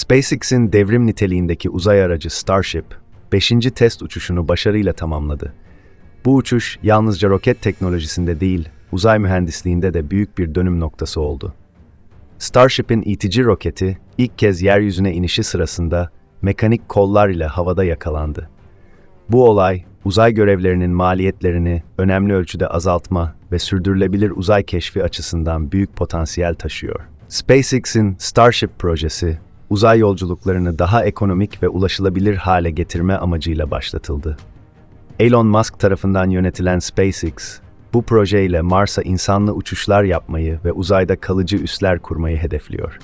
SpaceX'in devrim niteliğindeki uzay aracı Starship, 5. test uçuşunu başarıyla tamamladı. Bu uçuş yalnızca roket teknolojisinde değil, uzay mühendisliğinde de büyük bir dönüm noktası oldu. Starship'in itici roketi ilk kez yeryüzüne inişi sırasında mekanik kollar ile havada yakalandı. Bu olay, uzay görevlerinin maliyetlerini önemli ölçüde azaltma ve sürdürülebilir uzay keşfi açısından büyük potansiyel taşıyor. SpaceX'in Starship projesi, uzay yolculuklarını daha ekonomik ve ulaşılabilir hale getirme amacıyla başlatıldı. Elon Musk tarafından yönetilen SpaceX, bu projeyle Mars'a insanlı uçuşlar yapmayı ve uzayda kalıcı üsler kurmayı hedefliyor.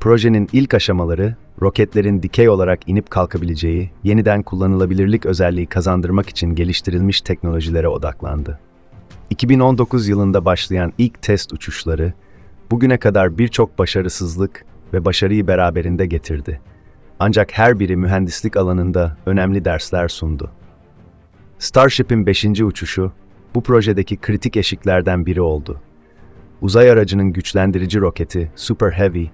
Projenin ilk aşamaları, roketlerin dikey olarak inip kalkabileceği, yeniden kullanılabilirlik özelliği kazandırmak için geliştirilmiş teknolojilere odaklandı. 2019 yılında başlayan ilk test uçuşları, bugüne kadar birçok başarısızlık ve başarıyı beraberinde getirdi. Ancak her biri mühendislik alanında önemli dersler sundu. Starship'in 5. uçuşu, bu projedeki kritik eşiklerden biri oldu. Uzay aracının güçlendirici roketi Super Heavy,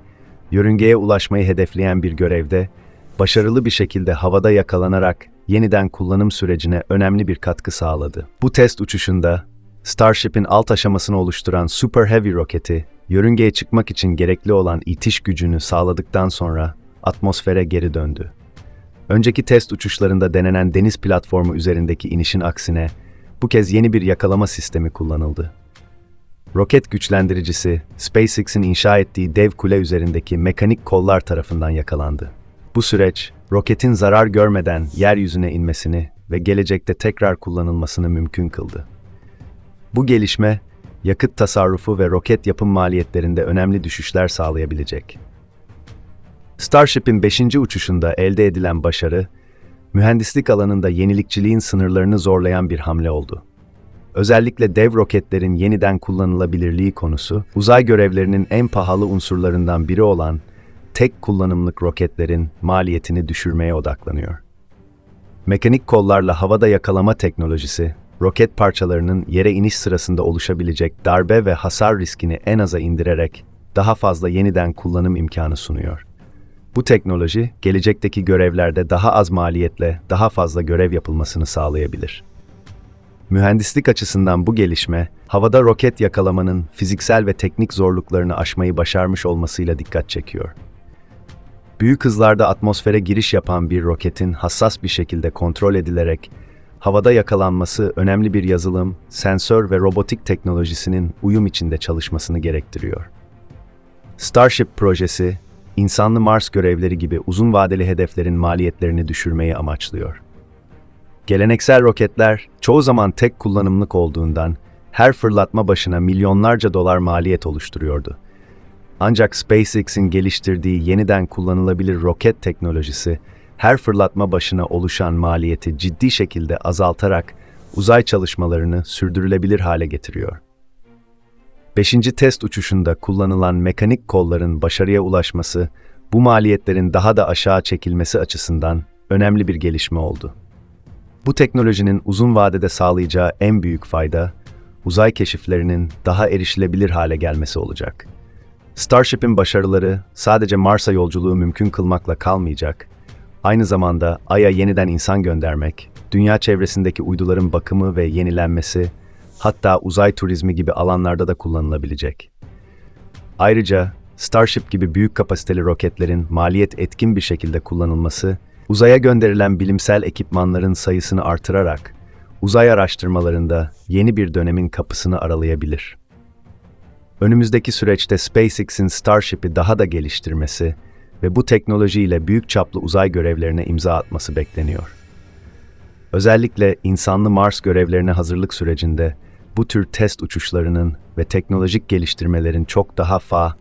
yörüngeye ulaşmayı hedefleyen bir görevde, başarılı bir şekilde havada yakalanarak yeniden kullanım sürecine önemli bir katkı sağladı. Bu test uçuşunda, Starship'in alt aşamasını oluşturan Super Heavy roketi, yörüngeye çıkmak için gerekli olan itiş gücünü sağladıktan sonra atmosfere geri döndü. Önceki test uçuşlarında denenen deniz platformu üzerindeki inişin aksine, bu kez yeni bir yakalama sistemi kullanıldı. Roket güçlendiricisi, SpaceX'in inşa ettiği dev kule üzerindeki mekanik kollar tarafından yakalandı. Bu süreç, roketin zarar görmeden yeryüzüne inmesini ve gelecekte tekrar kullanılmasını mümkün kıldı. Bu gelişme, yakıt tasarrufu ve roket yapım maliyetlerinde önemli düşüşler sağlayabilecek. Starship'in 5. uçuşunda elde edilen başarı, mühendislik alanında yenilikçiliğin sınırlarını zorlayan bir hamle oldu. Özellikle dev roketlerin yeniden kullanılabilirliği konusu, uzay görevlerinin en pahalı unsurlarından biri olan tek kullanımlık roketlerin maliyetini düşürmeye odaklanıyor. Mekanik kollarla havada yakalama teknolojisi, roket parçalarının yere iniş sırasında oluşabilecek darbe ve hasar riskini en aza indirerek daha fazla yeniden kullanım imkanı sunuyor. Bu teknoloji, gelecekteki görevlerde daha az maliyetle daha fazla görev yapılmasını sağlayabilir. Mühendislik açısından bu gelişme, havada roket yakalamanın fiziksel ve teknik zorluklarını aşmayı başarmış olmasıyla dikkat çekiyor. Büyük hızlarda atmosfere giriş yapan bir roketin hassas bir şekilde kontrol edilerek havada yakalanması önemli bir yazılım, sensör ve robotik teknolojisinin uyum içinde çalışmasını gerektiriyor. Starship projesi, insanlı Mars görevleri gibi uzun vadeli hedeflerin maliyetlerini düşürmeyi amaçlıyor. Geleneksel roketler çoğu zaman tek kullanımlık olduğundan her fırlatma başına milyonlarca dolar maliyet oluşturuyordu. Ancak SpaceX'in geliştirdiği yeniden kullanılabilir roket teknolojisi her fırlatma başına oluşan maliyeti ciddi şekilde azaltarak uzay çalışmalarını sürdürülebilir hale getiriyor. Beşinci test uçuşunda kullanılan mekanik kolların başarıya ulaşması, bu maliyetlerin daha da aşağı çekilmesi açısından önemli bir gelişme oldu. Bu teknolojinin uzun vadede sağlayacağı en büyük fayda, uzay keşiflerinin daha erişilebilir hale gelmesi olacak. Starship'in başarıları sadece Mars'a yolculuğu mümkün kılmakla kalmayacak, aynı zamanda Ay'a yeniden insan göndermek, dünya çevresindeki uyduların bakımı ve yenilenmesi, hatta uzay turizmi gibi alanlarda da kullanılabilecek. Ayrıca Starship gibi büyük kapasiteli roketlerin maliyet etkin bir şekilde kullanılması, uzaya gönderilen bilimsel ekipmanların sayısını artırarak uzay araştırmalarında yeni bir dönemin kapısını aralayabilir. Önümüzdeki süreçte SpaceX'in Starship'i daha da geliştirmesi ve bu teknolojiyle büyük çaplı uzay görevlerine imza atması bekleniyor. Özellikle insanlı Mars görevlerine hazırlık sürecinde bu tür test uçuşlarının ve teknolojik geliştirmelerin çok daha fa